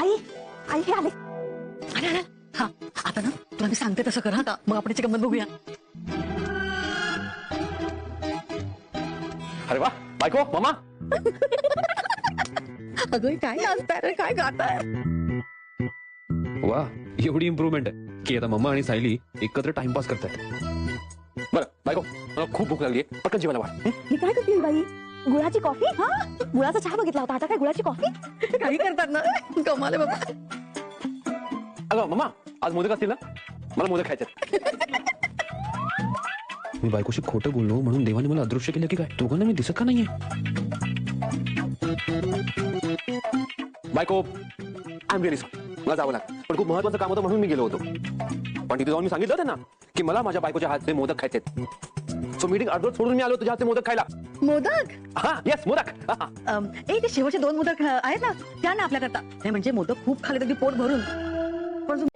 आई आई हे आले. अरे अरे हा आता ना तुला मी सांगते तसं कर हा. का मग आपण गंमत बघूया. अरे वा बायको मामा. अगं हे काय नाचताय रे काय गाताय? वा एवढी इम्प्रुव्हमेंट आहे. की आता मम्मा आणि सायली एकत्र टाइमपास करतायत. बरं बायको मला खूप भूक लागली पटकन जेवायला वाढ ही? काय करतील बाई? गुळाची कॉफी? हा? गुळाचा चहा बघितला होता. आता काय गुळाची कॉफी? काही करतात ना. कमाल बाबा. अगं मम्मा आज मोदक असतील ना? मला मोदक खायचे मी बायकोशी खोटं बोललो म्हणून देवाने मला अदृश्य केलं की काय? दोघांना मी दिसत का नाहीये? बायको आय एम रिअली मला जावं लागतं. पण खूप महत्वाचं काम होतं म्हणून मी गेलो होतो. पण तिथे जाऊन मी सांगितलं त्यांना की मला माझ्या बायकोच्या हातचे मोदक खायचे सो मीटिंग अर्धवट सोडून मी आलो तुझ्या हातचे मोदक खायला. मोदक? हा येस मोदक. हा. अम, ए ते शेवटचे दोन मोदक अ, आहेत ना? त्या ना आपल्याकरता. हे म्हणजे मोदक खूप खाल्ले तर पोट भरून.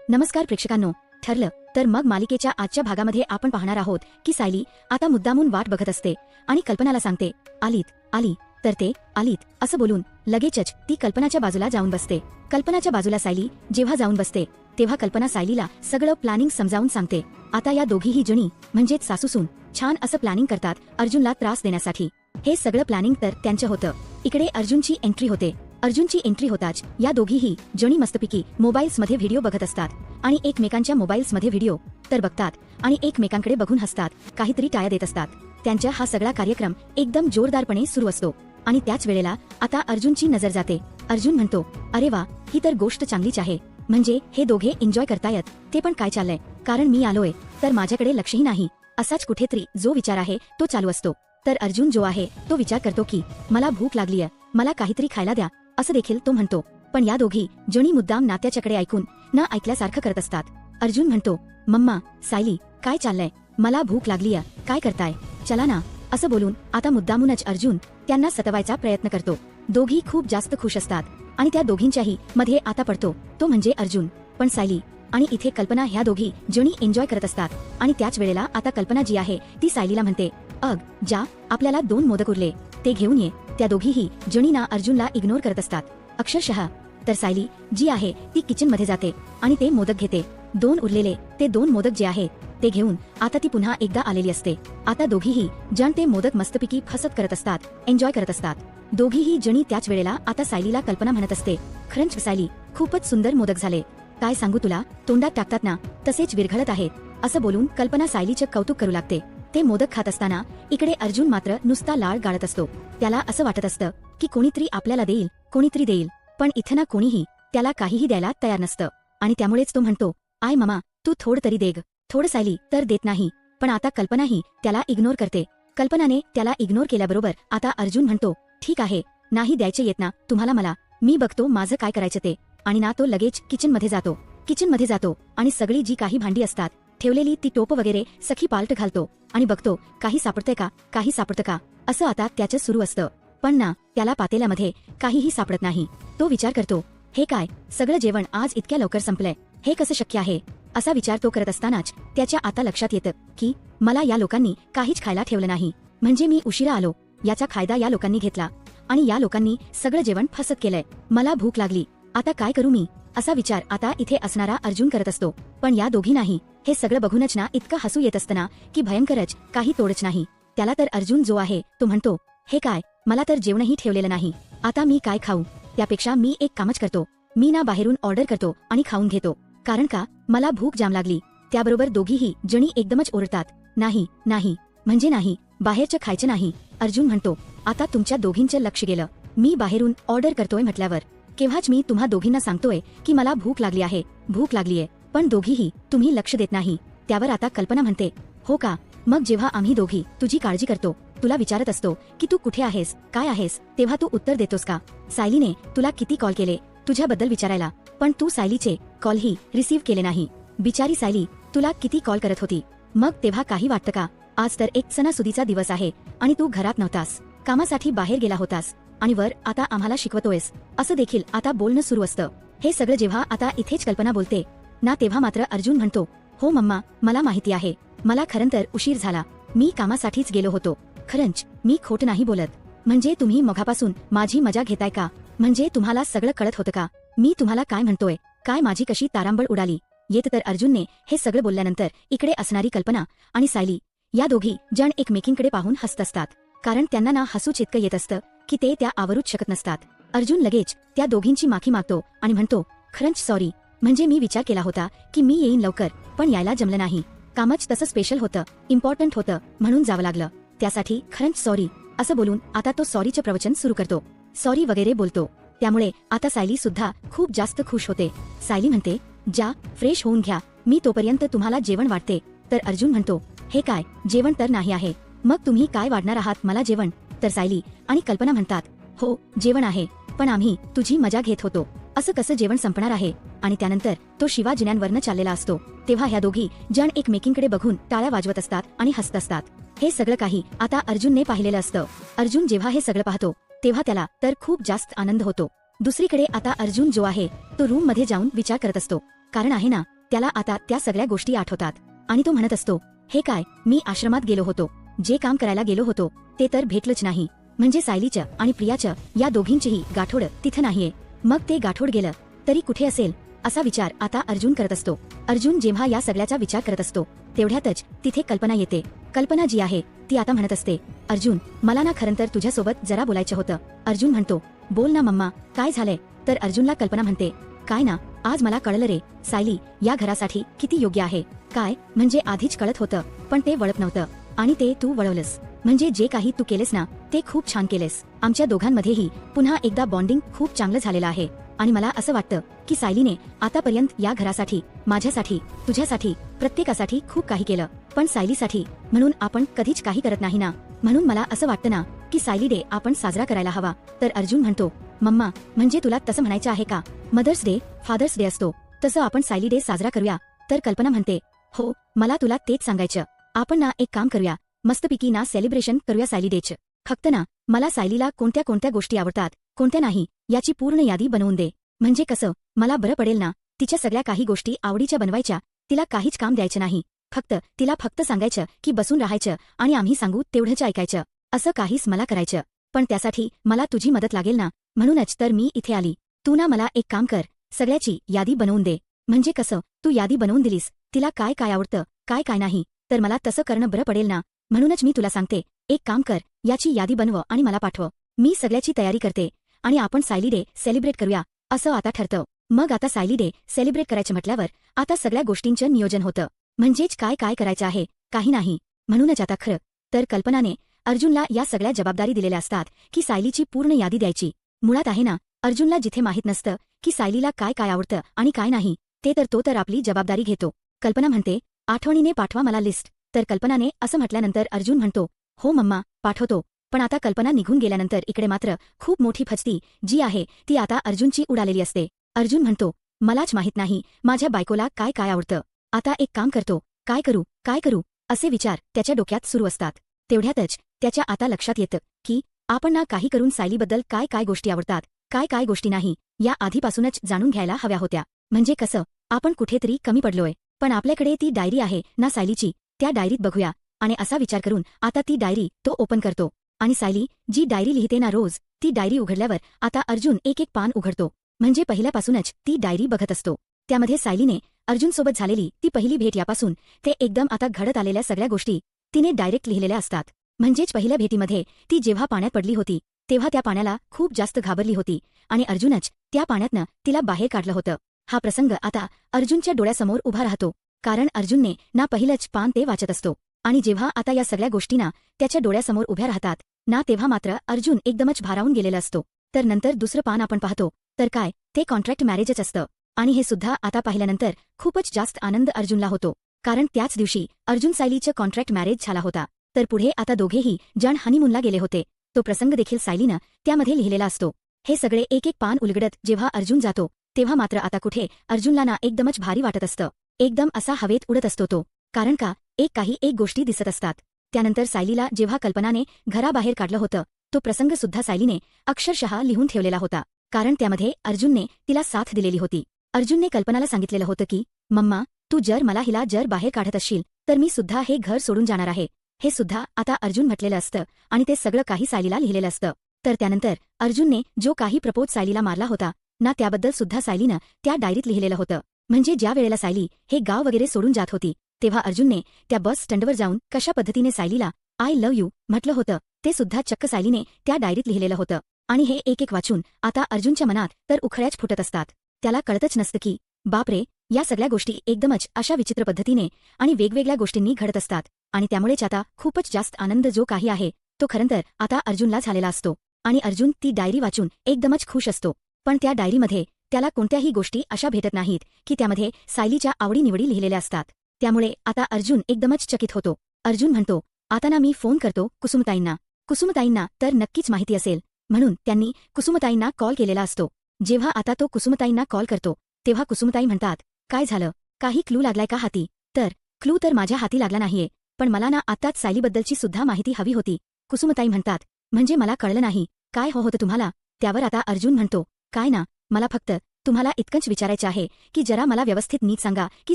नमस्कार प्रेक्षकांनो. ठरलं तर मग मालिकेच्या आजच्या भागामध्ये आपण पाहणार आहोत की सायली आता मुद्दामून वाट बघत असते आणि कल्पनाला सांगते आलीत आली. तर ते आलीत. असं बोलून लगेचच ती कल्पनाच्या बाजूला जाऊन बसते. कल्पनाच्या बाजूला सायली जेव्हा जाऊन बसते तेव्हा कल्पना सायलीला सगळं प्लॅनिंग समजावून सांगते. आता या दोघीही जणी म्हणजेच सासूसून छान असं प्लॅनिंग करतात अर्जुनला त्रास देण्यासाठी. हे सगळं प्लॅनिंग तर त्यांचं होतं. इकडे अर्जुनची एंट्री होते. अर्जुनची एंट्री होताच या दोघीही जणी मस्तपैकी मोबाईल्समध्ये व्हिडिओ बघत असतात. आणि एकमेकांच्या मोबाईल्समध्ये व्हिडिओ तर बघतात. आणि एकमेकांकडे बघून हसतात. काहीतरी टाया देत असतात. त्यांच्या हा सगळा कार्यक्रम एकदम जोरदारपणे सुरू असतो. आणि त्याच वेळेला आता अर्जुनची नजर जाते. अर्जुन म्हणतो अरे वा ही तर गोष्ट चांगलीच आहे. म्हणजे हे दोघे एन्जॉय करतायत. ते पण काय चाललंय? कारण मी आलोय. तर माझ्याकडे लक्षही नाही. असाच कुठेतरी जो विचार आहे तो चालू असतो. तर अर्जुन जो आहे तो विचार करतो की मला भूक लागलीय. मला काहीतरी खायला द्या. असं देखील तो म्हणतो. पण या दोघी जणी मुद्दाम नात्याच्याकडे ऐकून न ऐकल्यासारखं करत असतात. अर्जुन म्हणतो मम्मा सायली काय चाललंय? मला भूक लागलीय. काय करताय? चला ना. असं बोलून आता मुद्दामूनच अर्जुन त्यांना सतवायचा प्रयत्न करतो. दोघी खूप जास्त खुश असतात. आणि त्या दोघींच्याही मध्ये आता पडतो. तो म्हणजे अर्जुन. पण सायली आणि इथे कल्पना ह्या दोघी जणी एन्जॉय करत असतात. आणि त्याच वेळेला आता कल्पना जी आहे ती सायलीला म्हणते अग जा. आपल्याला दोन मोदक उरले. ते घेऊन ये. त्या दोघीही जणीना अर्जुनला इग्नोर करत असतात. अक्षरशः तर सायली जी आहे ती किचनमध्ये जाते आणि ते मोदक घेते. दोन उरलेले ते दोन मोदक जे आहे ते घेऊन आता ती पुन्हा एकदा आलेली असते. आता दोघीही जण ते मोदक मस्तपैकी फसत करत असतात एन्जॉय करत असतात. दोघीही जणी त्याच वेळेला आता सायलीला कल्पना म्हणत असते खरंच सायली खूपच सुंदर मोदक झाले. काय सांगू तुला? तोंडात टाकतात ना तसेच विरघळत आहेत. असं बोलून कल्पना सायलीचे कौतुक करू लागते. ते मोदक खात असताना इकडे अर्जुन मात्र नुसता लाळ गाळत असतो. त्याला असं वाटत असतं की कोणीतरी आपल्याला देईल कोणीतरी देईल पण इथं ना कोणीही त्याला काहीही द्यायला तयार नसतं. आणि त्यामुळेच तो म्हणतो आय मामा तू थोड तरी देग. थोड सायली तर देत नाही पण आता कल्पनाही त्याला इग्नोर करते. कल्पनाने त्याला इग्नोर केल्याबरोबर आता अर्जुन म्हणतो ठीक आहे नाही द्यायचे येत ना तुम्हाला मला. मी बघतो माझं काय करायचं ते. आणि ना तो लगेच किचनमध्ये जातो. किचनमध्ये जातो आणि सगळी जी काही भांडी असतात ठेवलेली ती टोप वगैरे सखी पालट घालतो. आणि बघतो काही सापडतंय का? काही सापडतं का? असं आता त्याचं सुरू असतं. पण ना त्याला पातेल्यामध्ये काहीही सापडत नाही. तो विचार करतो हे काय? सगळं जेवण आज इतक्या लवकर संपलंय. हे कसं शक्य आहे? असा विचार तो करत असतानाच त्याच्या आता लक्षात येतं की मला या लोकांनी काहीच खायला ठेवलं नाही. म्हणजे मी उशिरा आलो. याचा फायदा या लोकांनी घेतला. आणि या लोकांनी सगळं जेवण फसत केलंय. मला भूक लागली. आता काय करू मी? असा विचार आता इथे असणारा अर्जुन करत असतो. पण या दोघी नाही. हे सगळं बघूनच ना इतकं हसू येत असताना की भयंकरच काही तोडच नाही. त्याला तर अर्जुन जो आहे तो म्हणतो हे काय? मला तर जेवणही ठेवलेलं नाही. आता मी काय खाऊ? त्यापेक्षा मी एक कामच करतो. मी ना बाहेरून ऑर्डर करतो आणि खाऊन घेतो. कारण का? मला भूक जाम लागली. त्याबरोबर दोघीही जणी एकदमच ओरडतात. नाही नाही. म्हणजे नाही. बाहेरचं खायचं नाही. अर्जुन म्हणतो आता तुमच्या दोघींचं लक्ष गेलं. मी बाहेरून ऑर्डर करतोय म्हटल्यावर. केव्हाच मी तुम्हा दोघींना सांगतोय की मला भूक लागली आहे. भूक लागलीये. पण दोघीही तुम्ही लक्ष देत नाही. त्यावर आता कल्पना म्हणते हो का? मग जेव्हा आम्ही दोघी तुझी काळजी करतो तुला विचारत असतो की तू कुठे आहेस काय आहेस तेव्हा तू उत्तर देतोस का? सायलीने तुला किती कॉल केले तुझ्याबद्दल विचारायला. पण तू सायलीचे कॉलही रिसीव्ह केले नाही. बिचारी सायली तुला किती कॉल करत होती. मग तेव्हा काही वाटतं का? आज तर एक सणासुदीचा दिवस आहे आणि तू घरात नव्हतास. कामासाठी बाहेर गेला होतास आणि वर आता आम्हाला शिकवतोयस. असं देखील आता बोलणं सुरू असतं. हे सगळं जेव्हा आता इथेच कल्पना बोलते ना तेव्हा मात्र अर्जुन म्हणतो हो मम्मा मला माहिती आहे. मला खरं तर उशीर झाला. मी कामासाठीच गेलो होतो. खरंच मी खोट नाही बोलत. म्हणजे तुम्ही मघापासून माझी मजा घेताय का? म्हणजे तुम्हाला सगळं कळत होतं का? मी तुम्हाला काय म्हणतोय? काय माझी कशी तारांबळ उडाली? येत तर अर्जुनने हे सगळं बोलल्यानंतर इकडे असणारी कल्पना आणि सायली या दोघी जण एकमेकींकडे पाहून हसत असतात. कारण त्यांना ना हसू चितकं येत असतं की ते त्या आवरूच शकत नसतात. अर्जुन लगेच त्या दोघींची माफी मागतो आणि म्हणतो खरंच सॉरी म्हणजे मी विचार केला होता की मी येईन लवकर पण यायला जमलं नाही. कामच तसं स्पेशल होतं इम्पॉर्टंट होतं म्हणून जावं लागलं. त्यासाठी खरंच सॉरी असं बोलून आता तो सॉरीचं प्रवचन सुरू करतो. सॉरी वगैरे बोलतो. त्यामुळे आता सायली सुद्धा खूप जास्त खुश होते. सायली म्हणते जा फ्रेश होऊन घ्या. मी तोपर्यंत तुम्हाला जेवण वाटते तर अर्जुन म्हणतो हे काय? जेवण तर नाही आहे. मग तुम्ही काय वाढणार आहात? मला जेवण. तर सायली आणि कल्पना म्हणतात हो जेवण आहे. पण आम्ही तुझी मजा घेत होतो. असं कसं जेवण संपणार आहे? आणि त्यानंतर तो शिवाजिन्यांवरनं चाललेला असतो. तेव्हा ह्या दोघी जण एकमेकींकडे बघून टाळ्या वाजवत असतात आणि हसत असतात. हे सगळं काही आता अर्जुनने पाहिलेलं असतं. अर्जुन जेव्हा हे सगळं पाहतो तेव्हा त्याला तर खूप जास्त आनंद होतो. दुसरीकडे आता अर्जुन जो आहे तो रूममध्ये जाऊन विचार करत असतो. कारण आहे ना त्याला आता त्या सगळ्या गोष्टी आठवतात. आणि तो म्हणत असतो हे काय मी आश्रमात गेलो होतो. जे काम करायला गेलो होतो ते तर भेटलंच नाही. म्हणजे सायलीचं आणि प्रियाचं या दोघींचीही गाठोड तिथं नाहीये. मग ते गाठोड गेलं तरी कुठे असेल? असा विचार आता अर्जुन करत असतो. अर्जुन जेव्हा या सगळ्याचा विचार करत असतो तेवढ्यातच तिथे कल्पना येते. कल्पना जी आहे ती आता म्हणत असते अर्जुन मला ना खरं तर तुझ्यासोबत जरा बोलायचं होतं. अर्जुन म्हणतो बोल ना मम्मा काय झालंय? तर अर्जुनला कल्पना म्हणते काय ना आज मला कळलं रे सायली या घरासाठी किती योग्य आहे. काय म्हणजे आधीच कळत होतं पण ते वळत नव्हतं. आणि ते तू वळवलंस. म्हणजे जे काही तू केलेस ना ते खूप छान केलेस. आमच्या दोघांमध्येही पुन्हा एकदा बॉन्डिंग खूप चांगलं झालेलं आहे. आणि मला असं वाटतं की सायलीने आतापर्यंत या घरासाठी माझ्यासाठी तुझ्यासाठी प्रत्येकासाठी खूप काही केलं. पण सायलीसाठी म्हणून आपण कधीच काही करत नाही ना? म्हणून मला असं वाटतं ना की सायली डे आपण साजरा करायला हवा. तर अर्जुन म्हणतो मम्मा म्हणजे तुला तसं म्हणायचं आहे का? मदर्स डे फादर्स डे असतो. तसं आपण सायली डे साजरा करूया. तर कल्पना म्हणते हो मला तुला तेच सांगायचं. आपण ना एक काम करूया. मस्तपैकी ना सेलिब्रेशन करूया सायली डेच. फक्त ना मला सायलीला कोणत्या कोणत्या गोष्टी आवडतात कोणत्या नाही याची पूर्ण यादी बनवून दे. म्हणजे कसं मला बरं पडेल ना तिच्या सगळ्या काही गोष्टी आवडीच्या बनवायच्या तिला काहीच काम द्यायचं नाही. फक्त तिला फक्त सांगायचं की बसून राहायचं आणि आम्ही सांगू तेवढंच ऐकायचं. असं काहीच मला करायचं. पण त्यासाठी मला तुझी मदत लागेल ना? म्हणूनच तर मी इथे आली. तू ना मला एक काम कर सगळ्याची यादी बनवून दे. म्हणजे कसं तू यादी बनवून दिलीस तिला काय काय आवडतं काय काय नाही तर मला तसं करणं बरं पडेल ना? म्हणूनच मी तुला सांगते एक काम कर याची यादी बनव आणि मला पाठव. मी सगळ्याची तयारी करते. आणि आपण सायली डे सेलिब्रेट करूया असं आता ठरतं. मग आता सायली डे सेलिब्रेट करायचं म्हटल्यावर आता सगळ्या गोष्टींचं नियोजन होतं. म्हणजेच काय काय करायचं आहे काही नाही. म्हणूनच आता खरं तर कल्पनाने अर्जुनला या सगळ्या जबाबदारी दिलेल्या असतात की सायलीची पूर्ण यादी द्यायची. मुळात आहे ना अर्जुनला जिथे माहीत नसतं की सायलीला काय काय आवडतं आणि काय नाही ते तर तो तर आपली जबाबदारी घेतो. कल्पना म्हणते आठवणीने पाठवा मला लिस्ट. तर कल्पनाने असं म्हटल्यानंतर अर्जुन म्हणतो हो मम्मा पाठवतो. पण आता कल्पना निघून गेल्यानंतर इकडे मात्र खूप मोठी फजती जी आहे ती आता अर्जुनची उडालेली असते. अर्जुन म्हणतो मलाच माहीत नाही माझ्या बायकोला काय काय आवडतं. आता एक काम करतो काय करू काय करू असे विचार त्याच्या डोक्यात सुरू असतात. तेवढ्यातच त्याच्या आता लक्षात येतं की आपण ना काही करून सायलीबद्दल काय काय गोष्टी आवडतात काय काय गोष्टी नाही या आधीपासूनच जाणून घ्यायला हव्या होत्या. म्हणजे कसं आपण कुठेतरी कमी पडलोय पण आपल्याकडे ती डायरी आहे ना सायलीची त्या डायरीत बघूया. आणि असा विचार करून आता ती डायरी तो ओपन करतो. आणि सायली जी डायरी लिहिते ना रोज ती डायरी उघडल्यावर आता अर्जुन एक एक पान उघडतो. म्हणजे पहिल्यापासूनच ती डायरी बघत असतो. त्यामध्ये सायलीने अर्जुनसोबत झालेली ती पहिली भेट यापासून ते एकदम आता घडत आलेल्या सगळ्या गोष्टी तिने डायरेक्ट लिहिलेल्या असतात. म्हणजेच पहिल्या भेटीमध्ये ती जेव्हा पाण्यात पडली होती तेव्हा त्या पाण्याला खूप जास्त घाबरली होती आणि अर्जुनच त्या पाण्यातनं तिला बाहेर काढलं होतं. हा प्रसंग आता अर्जुनच्या डोळ्यासमोर उभा राहतो. कारण अर्जुनने ना पहिलंच पान ते वाचत असतो. आणि जेव्हा आता या सगळ्या गोष्टींना त्याच्या डोळ्यासमोर उभ्या राहतात ना तेव्हा मात्र अर्जुन एकदमच भारावून गेलेला असतो. तर नंतर दुसरं पान आपण पाहतो. तर काय? ते कॉन्ट्रॅक्ट मॅरेजच असतं. आणि हे सुद्धा आता पाहिल्यानंतर खूपच जास्त आनंद अर्जुनला होतो. कारण त्याच दिवशी अर्जुन सायलीचं कॉन्ट्रॅक्ट मॅरेज झाला होता. तर पुढे आता दोघेही जण हनीमूनला गेले होते. तो प्रसंग देखील सायलीनं त्यामध्ये लिहिलेला असतो. हे सगळे एक एक पान उलगडत जेव्हा अर्जुन जातो तेव्हा मात्र आता कुठे अर्जुनला ना एकदमच भारी वाटत असतं. एकदम असा हवेत उडत असतो तो. कारण का? एक काही एक गोष्टी दिसत असतात. त्यानंतर सायलीला जेव्हा कल्पनाने घराबाहेर काढलं होतं तो प्रसंग सुद्धा सायलीने अक्षरशः लिहून ठेवलेला होता कारण त्यामध्ये अर्जुनने तिला साथ दिलेली होती. अर्जुनने कल्पनाला सांगितलेलं होतं की मम्मा तू जर मला हिला जर बाहेर काढत असशील तर मी सुद्धा हे घर सोडून जाणार आहे. हे सुद्धा आता अर्जुन म्हटलेलं असतं आणि ते सगळं काही सायलीला लिहिलेलं असतं. तर त्यानंतर अर्जुनने जो काही प्रपोज सायलीला मारला होता ना त्याबद्दल सुद्धा सायलीनं त्या डायरीत लिहिलेलं होतं. म्हणजे ज्या वेळेला सायली हे गाव वगैरे सोडून जात होती तेव्हा अर्जुनने त्या बस स्टँडवर जाऊन कशा पद्धतीने सायलीला आय लव्ह यू म्हटलं होतं ते सुद्धा चक्क सायलीने त्या डायरीत लिहिलेलं होतं. आणि हे एक एक वाचून आता अर्जुनच्या मनात तर उखळ्याच फुटत असतात. त्याला कळतच नसतं की बापरे या सगळ्या गोष्टी एकदमच अशा विचित्र पद्धतीने आणि वेगवेगळ्या गोष्टींनी घडत असतात. आणि त्यामुळेच आता खूपच जास्त आनंद जो काही आहे तो खरंतर आता अर्जुनला झालेला असतो. आणि अर्जुन ती डायरी वाचून एकदमच खुश असतो. पण त्या डायरीमध्ये त्याला कोणत्याही गोष्टी अशा भेटत नाहीत की त्यामध्ये सायलीच्या आवडीनिवडी लिहिलेल्या असतात. त्यामुळे आता अर्जुन एकदमच चकित होतो. अर्जुन म्हणतो आता ना मी फोन करतो कुसुमताईंना. कुसुमताईंना तर नक्कीच माहिती असेल. म्हणून त्यांनी कुसुमताईंना कॉल केलेला असतो. जेव्हा आता तो कुसुमताईंना कॉल करतो तेव्हा कुसुमताई म्हणतात काय झालं? काही क्लू लागलाय का हाती? तर क्लू तर माझ्या हाती लागला नाहीये पण मला ना आत्ताच सायलीबद्दलची सुद्धा माहिती हवी होती. कुसुमताई म्हणतात म्हणजे मला कळलं नाही. काय हो होतं तुम्हाला? त्यावर आता अर्जुन म्हणतो काय ना मला फक्त तुम्हाला इतकंच विचारायचं आहे की जरा मला व्यवस्थित नीट सांगा की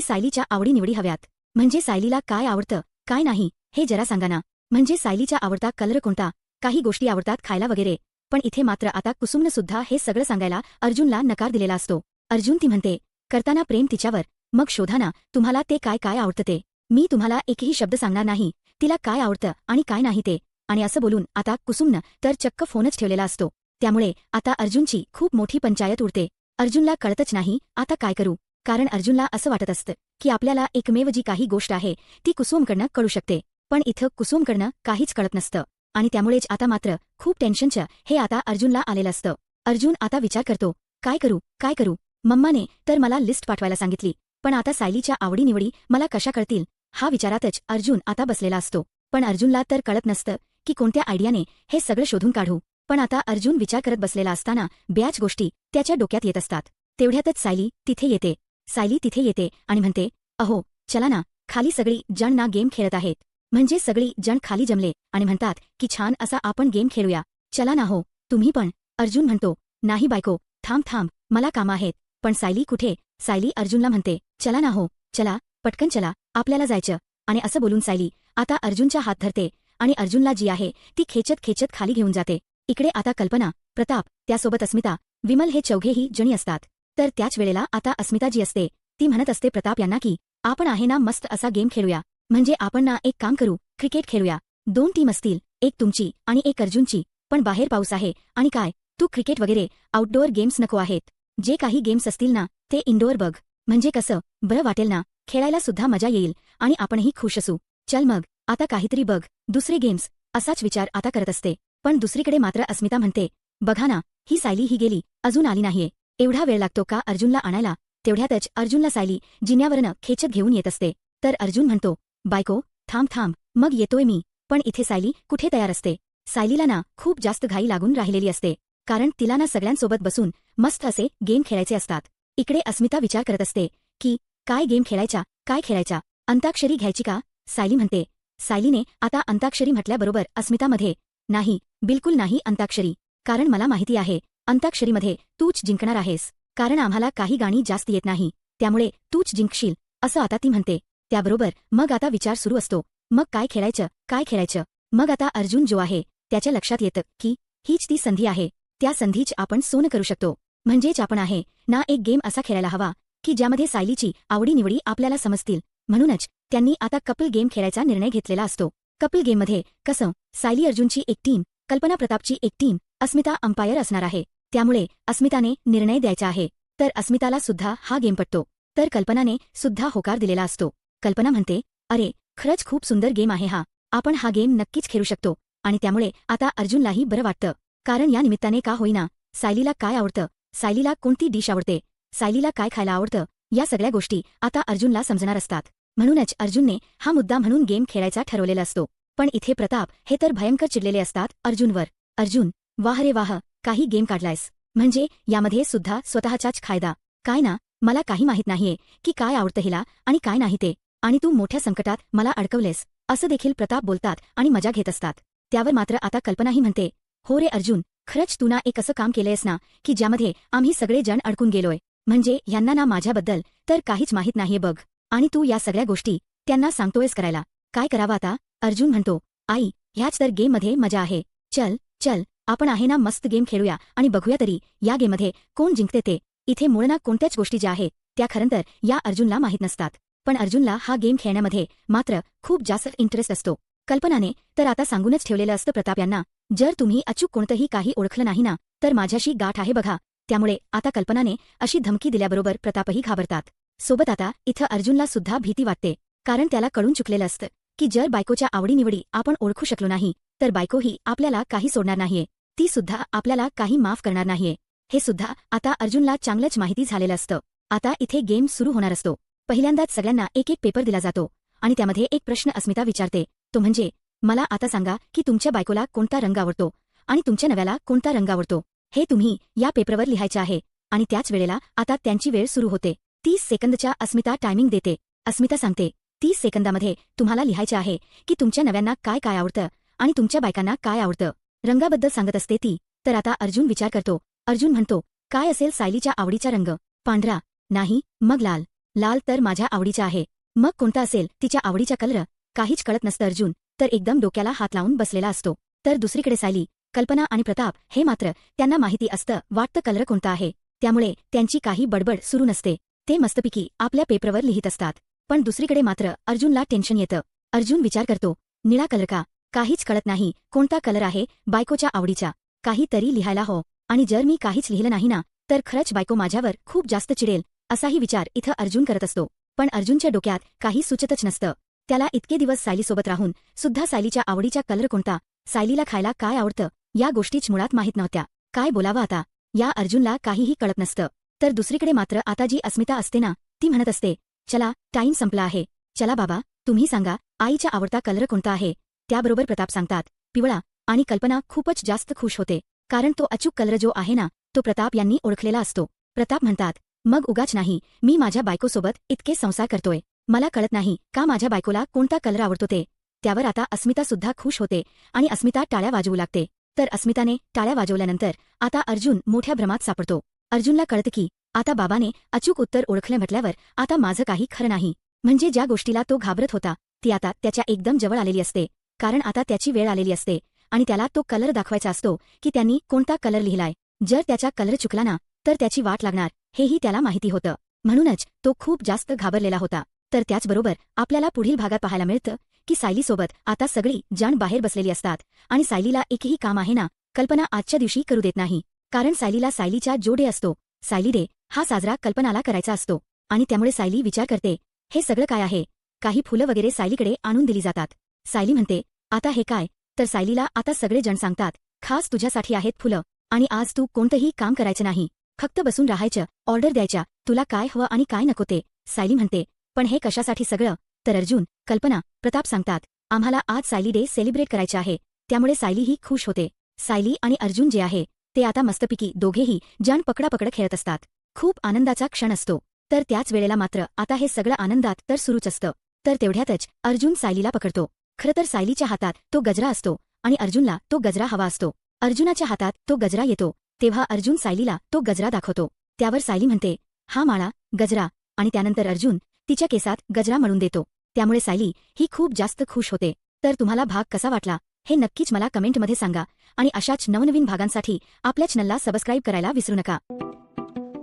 सायलीच्या आवडीनिवडी हव्यात. म्हणजे सायलीला काय आवडतं काय नाही हे जरा सांगा ना. म्हणजे सायलीच्या आवडता कलर कोणता काही गोष्टी आवडतात खायला वगैरे. पण इथे मात्र आता कुसुमनं सुद्धा हे सगळं सांगायला अर्जुनला नकार दिलेला असतो. अर्जुन ती म्हणते करताना प्रेम तिच्यावर मग शोधाना तुम्हाला ते काय काय आवडतं ते. मी तुम्हाला एकही शब्द सांगणार नाही तिला काय आवडतं आणि काय नाही ते. आणि असं बोलून आता कुसुमनं तर चक्क फोनच ठेवलेला असतो. त्यामुळे आता अर्जुनची खूप मोठी पंचायत उडते. अर्जुनला कळतच नाही आता काय करू? कारण अर्जुनला असं वाटत असतं की आपल्याला एकमेव जी काही गोष्ट आहे ती कुसुमकडनं कळू शकते. पण इथं कुसुमकडनं काहीच कळत नसतं. आणि त्यामुळेच आता मात्र खूप टेन्शनचं हे आता अर्जुनला आलेलं असतं. अर्जुन आता विचार करतो काय करू? काय करू? मम्माने तर मला लिस्ट पाठवायला सांगितली. पण आता सायलीच्या आवडीनिवडी मला कशा कळतील? हा विचारातच अर्जुन आता बसलेला असतो. पण अर्जुनला तर कळत नसतं की कोणत्या आयडियाने हे सगळं शोधून काढू. पण आता अर्जुन विचार करत बसलेला असताना ब्याच गोष्टी त्याच्या डोक्यात येत असतात. तेवढ्यातच सायली तिथे येते. सायली तिथे येते आणि म्हणते अहो चला ना खाली सगळी जण ना गेम खेळत आहेत. म्हणजे सगळी जण खाली जमले आणि म्हणतात की छान असा आपण गेम खेळूया. चला ना हो तुम्ही पण. अर्जुन म्हणतो नाही बायको थांब थांब मला काम आहेत. पण सायली कुठे? सायली अर्जुनला म्हणते चला ना हो चला पटकन चला आपल्याला जायचं. आणि असं बोलून सायली आता अर्जुनच्या हात धरते आणि अर्जुनला जी आहे ती खेचत खेचत खाली घेऊन जाते. इकडे आता कल्पना प्रताप त्यासोबत अस्मिता विमल हे चौघेही जणी असतात. तर त्याच वेळेला आता अस्मिता जी असते. ती म्हणत असते प्रताप यांना की आपण आहे ना मस्त असा गेम खेळूया. म्हणजे आपण ना एक काम करू क्रिकेट खेळूया. दोन टीम असतील एक तुमची आणि एक अर्जुनची. पण बाहेर पाऊस आहे आणि काय तू क्रिकेट वगैरे आउटडोअर गेम्स नको आहेत. जे काही गेम्स असतील ना ते इनडोअर बघ. म्हणजे कसं बरं वाटेल ना खेळायला सुद्धा मजा येईल आणि आपणही खुश असू. चल मग आता काहीतरी बघ दुसरे गेम्स असाच विचार आता करत असते. पण दुसरीकडे मात्र अस्मिता म्हणते बघा ना ही सायली ही गेली अजून आली नाहीये. एवढा वेळ लागतो का अर्जुनला आणायला? तेवढ्यातच अर्जुनला सायली जिन्यावरनं खेचत घेऊन येत असते. तर अर्जुन म्हणतो बायको थांब थांब मग येतोय मी. पण इथे सायली कुठे तयार असते? सायलीला ना खूप जास्त घाई लागून राहिलेली असते. कारण तिला ना सगळ्यांसोबत बसून मस्त असे गेम खेळायचे असतात. इकडे अस्मिता विचार करत असते की काय गेम खेळायचा? काय खेळायचा? अंताक्षरी घ्यायची का? सायली म्हणते सायलीने आता अंताक्षरी म्हटल्याबरोबर अस्मितामध्ये नाही बिलकुल नाही अंताक्षरी. कारण मला माहिती आहे अंताक्षरीमध्ये तूच जिंकणार आहेस. कारण आम्हाला काही गाणी जास्त येत नाही. त्यामुळे तूच जिंकशील असं आता ती म्हणते. त्याबरोबर मग आता विचार सुरू असतो. मग काय खेळायचं काय खेळायचं? मग आता अर्जुन जो आहे त्याच्या लक्षात येतं की हीच ती संधी आहे. त्या संधीच आपण सोनं करू शकतो. म्हणजेच आपण आहे ना एक गेम असा खेळायला हवा की ज्यामध्ये सायलीची आवडीनिवडी आपल्याला समजतील. म्हणूनच त्यांनी आता कपल गेम खेळायचा निर्णय घेतलेला असतो. कपल गेममध्ये कसं सायली अर्जुनची एक टीम कल्पना प्रतापची एक टीम अस्मिता अंपायर असणार आहे. त्यामुळे अस्मिताने निर्णय द्यायचा आहे. तर अस्मिताला सुद्धा हा गेम पटतो. तर कल्पनाने सुद्धा होकार दिलेला असतो. कल्पना म्हणते अरे खरंच खूप सुंदर गेम आहे हा. आपण हा गेम नक्कीच खेळू शकतो. आणि त्यामुळे आता अर्जुनलाही बरं वाटतं. कारण या निमित्ताने का होईना सायलीला काय आवडतं? सायलीला कोणती डिश आवडते? सायलीला काय खायला आवडतं? या सगळ्या गोष्टी आता अर्जुनला समजणार असतात. म्हणूनच अर्जुनने हा मुद्दा म्हणून गेम खेळायचा ठरवलेला असतो. पण इथे प्रताप हे तर भयंकर चिडलेले असतात अर्जुनवर. अर्जुन वाह रे वाह काही गेम काढलायस. म्हणजे यामध्ये सुद्धा स्वतःचाच फायदा काय ना मला काही माहीत नाहीये की काय आवडतं हिला आणि काय नाही ते. आणि तू मोठ्या संकटात मला अडकवलेस असं देखील प्रताप बोलतात आणि मजा घेत असतात. त्यावर मात्र आता कल्पनाही म्हणते. हो रे अर्जुन खरंच तू ना एक असं काम केलंयस ना की ज्यामध्ये आम्ही सगळे जण अडकून गेलोय. म्हणजे ह्यांना ना माझ्याबद्दल तर काहीच माहीत नाहीये बघ. आणि तू या सगळ्या गोष्टी त्यांना सांगतोयस करायला. काय करावं आता? अर्जुन म्हणतो आई ह्याच तर गेममध्ये मजा आहे. चल चल आपण आहे ना मस्त गेम खेळूया आणि बघूया तरी या गेममध्ये कोण जिंकते ते. इथे मुळना कोणत्याच गोष्टी ज्या आहेत त्या खरं तर या अर्जुनला माहीत नसतात. पण अर्जुनला हा गेम खेळण्यामध्ये मात्र खूप जास्त इंटरेस्ट असतो. कल्पनाने तर आता सांगूनच ठेवलेलं असतं प्रताप यांना जर तुम्ही अचूक कोणतंही काही ओळखलं नाही ना तर माझ्याशी गाठ आहे बघा. त्यामुळे आता कल्पनाने अशी धमकी दिल्याबरोबर प्रतापही घाबरतात. सोबत आता इथं अर्जुनला सुद्धा भीती वाटते कारण त्याला कळून चुकलेलं असतं. की जर बायकोच्या आवडीनिवडी आपण ओळखू शकलो नाही तर बायकोही आपल्याला काही सोडणार नाहीये. ती सुद्धा आपल्याला काही माफ करणार नाहीये. हे सुद्धा आता अर्जुनला चांगलंच माहिती झालेलं असतं. आता इथे गेम सुरू होणार असतो. पहिल्यांदाच सगळ्यांना एक एक पेपर दिला जातो. आणि त्यामध्ये एक प्रश्न अस्मिता विचारते. तो म्हणजे मला आता सांगा की तुमच्या बायकोला कोणता रंग आवडतो? आणि तुमच्या नव्याला कोणता रंग आवडतो? हे तुम्ही या पेपरवर लिहायचे आहे. आणि त्याच वेळेला आता त्यांची वेळ सुरू होते. तीस सेकंदच्या अस्मिता टायमिंग देते. अस्मिता सांगते तीस सेकंदामध्ये तुम्हाला लिहायचे आहे की तुमच्या नव्यांना काय काय आवडतं आणि तुमच्या बायकांना काय आवडतं. रंगाबद्दल सांगत असते ती. तर आता अर्जुन विचार करतो. अर्जुन म्हणतो काय असेल सायलीच्या आवडीचा रंग? पांढरा. नाही मग लाल. लाल तर माझ्या आवडीचा आहे. मग कोणता असेल तिच्या आवडीचा कलर? काहीच कळत नसतं अर्जुन. तर एकदम डोक्याला हात लावून बसलेला असतो. तर दुसरीकडे सायली कल्पना आणि प्रताप हे मात्र त्यांना माहिती असतं वाटतं कलर कोणता आहे. त्यामुळे त्यांची काही बडबड सुरू नसते. ते मस्तपैकी आपल्या पेपरवर लिहित असतात. पण दुसरीकडे मात्र अर्जुनला टेन्शन येतं. अर्जुन विचार करतो निळा कलर का? काहीच कळत नाही. कोणता कलर आहे? बायकोच्या आवडीचा. काहीतरी लिहायला हो आणि जर मी काहीच लिहिलं नाही ना तर खरंच बायको माझ्यावर खूप जास्त चिडेल. असाही विचार इथं अर्जुन करत असतो. पण अर्जुनच्या डोक्यात काही सुचतच नसतं. त्याला इतके दिवस सायलीसोबत राहून सुद्धा सायलीच्या आवडीचा कलर कोणता? सायलीला खायला काय आवडतं? या गोष्टीच मुळात माहीत नव्हत्या. काय बोलावं आता? या अर्जुनला काहीही कळत नसतं. तर दुसरीकडे मात्र आता जी अस्मिता असते ना ती म्हणत असते चला टाईम संपला आहे. चला बाबा तुम्ही सांगा आईचा आवडता कलर कोणता आहे? त्याबरोबर प्रताप सांगतात पिवळा. आणि कल्पना खूपच जास्त खुश होते. कारण तो अचूक कलर जो आहे ना तो प्रताप यांनी ओळखलेला असतो. प्रताप म्हणतात मग उगाच नाही मी माझ्या बायकोसोबत इतके संसार करतोय. मला कळत नाही का माझ्या बायकोला कोणता कलर आवडतो ते? त्यावर आता अस्मिता सुद्धा खुश होते. आणि अस्मिता टाळ्या वाजवू लागते. तर अस्मिताने टाळ्या वाजवल्यानंतर आता अर्जुन मोठ्या भ्रमात सापडतो. अर्जुनला कळतं की आता बाबाने अचूक उत्तर ओळखलं म्हटल्यावर आता माझं काही खरं नाही. म्हणजे ज्या गोष्टीला तो घाबरत होता ती आता त्याच्या एकदम जवळ आलेली असते. कारण आता त्याची वेळ आलेली असते आणि त्याला तो कलर दाखवायचा असतो की त्यांनी कोणता कलर लिहिलाय. जर त्याचा कलर चुकला ना तर त्याची वाट लागणार हेही त्याला माहिती होतं. म्हणूनच तो खूप जास्त घाबरलेला होता. तर त्याचबरोबर आपल्याला पुढील भागात पाहायला मिळतं की सायलीसोबत आता सगळी जाण बाहेर बसलेली असतात आणि सायलीला एकही काम आहे ना कल्पना आजच्या दिवशी करू देत नाही. कारण सायलीला सायलीच्या जो डे असतो. सायली डे हा साजरा कल्पनाला करायचा असतो. आणि त्यामुळे सायली विचार करते हे सगळं काय आहे? काही फुलं वगैरे सायलीकडे आणून दिली जातात. सायली म्हणते आता हे काय? तर सायलीला आता सगळे जण सांगतात खास तुझ्यासाठी आहेत फुलं आणि आज तू कोणतंही काम करायचं नाही. फक्त बसून राहायचं ऑर्डर द्यायच्या तुला काय हवं आणि काय नको ते. सायली म्हणते पण हे कशासाठी सगळं? तर अर्जुन कल्पना प्रताप सांगतात आम्हाला आज सायली डे सेलिब्रेट करायचे आहे. त्यामुळे सायली ही खुश होते. सायली आणि अर्जुन जे आहे ते आता मस्तपैकी दोघेही जण पकडापकड खेळत असतात. खूप आनंदाचा क्षण असतो. तर त्याच वेळेला मात्र आता हे सगळं आनंदात तर सुरूच असतं. तर तेवढ्यातच अर्जुन सायलीला पकडतो. खरं तर सायलीच्या हातात तो गजरा असतो आणि अर्जुनला तो गजरा हवा असतो. अर्जुनाच्या हातात तो गजरा येतो. तेव्हा अर्जुन सायलीला तो गजरा दाखवतो. त्यावर सायली म्हणते हा माळा गजरा. आणि त्यानंतर अर्जुन तिच्या केसात गजरा म्हणून देतो. त्यामुळे सायली ही खूप जास्त खुश होते. तर तुम्हाला भाग कसा वाटला? हे नक्कीच मला कमेंटमध्ये सांगा आणि अशाच नवनवीन भागांसाठी आपल्या चॅनलला सबस्क्राईब करायला विसरू नका.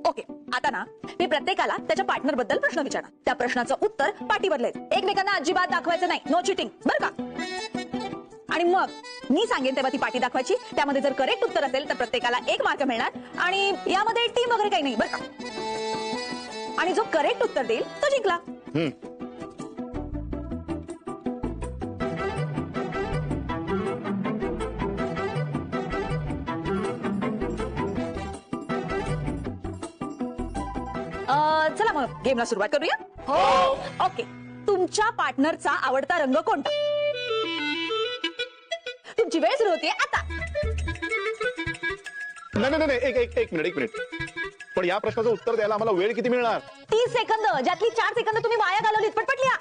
ओके आता ना मी प्रत्येकाला त्याच्या पार्टनरबद्दल प्रश्न विचारणार. त्या प्रश्नाचं उत्तर पाठीवर लिहायचं एकमेकांना अजिबात दाखवायचं नाही. नो चिटिंग बरं का? आणि मग मी सांगेन तेव्हा ती पाठी दाखवायची. त्यामध्ये जर करेक्ट उत्तर असेल तर प्रत्येकाला एक मार्क मिळणार. आणि यामध्ये टीम वगैरे काही नाही. बरं का? आणि जो करेक्ट उत्तर देईल तो जिंकला. अं, चला मग गेमला सुरुवात करूया. हो. ओके तुमच्या पार्टनरचा आवडता रंग कोणता? तुमची वेळ सुरू होते आता. नाही नाही नाही एक एक एक मिनिट एक मिनिट पण या प्रश्नाचं उत्तर द्यायला आम्हाला वेळ किती मिळणार? तीस सेकंद ज्यातली चार सेकंद तुम्ही वाया घालवलीत. पटपट लिहा.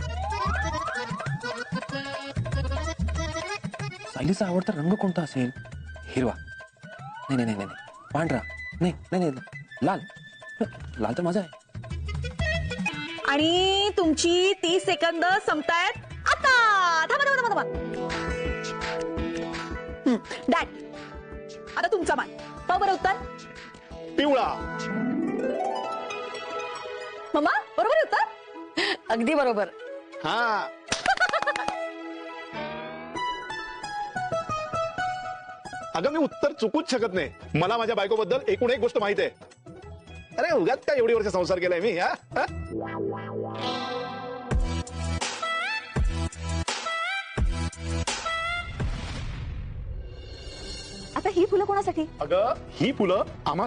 सायलीचा आवडता रंग कोणता असेल? हिरवा. नाही नाही नाही नाही नाही. पांढरा. नाही नाही नाही. लाल. लाल तर माझा आहे. आणि तुमची तीस सेकंद संपतायत आता. थांबा थांबा थांबा डॅड. आता तुमचा मान हो बरं उत्तर. पिवळा. मम्मा बरोबर आहे उत्तर? अगदी बरोबर. हा. अगं मी उत्तर चुकूच शकत नाही. मला माझ्या बायकोबद्दल एकूण एक गोष्ट माहीत आहे. अरे उगाच काय एवढी वर्ष संसार केलाय मी हा हा? आता ही फुलं कोणासाठी अगं ही फुलं आम्हा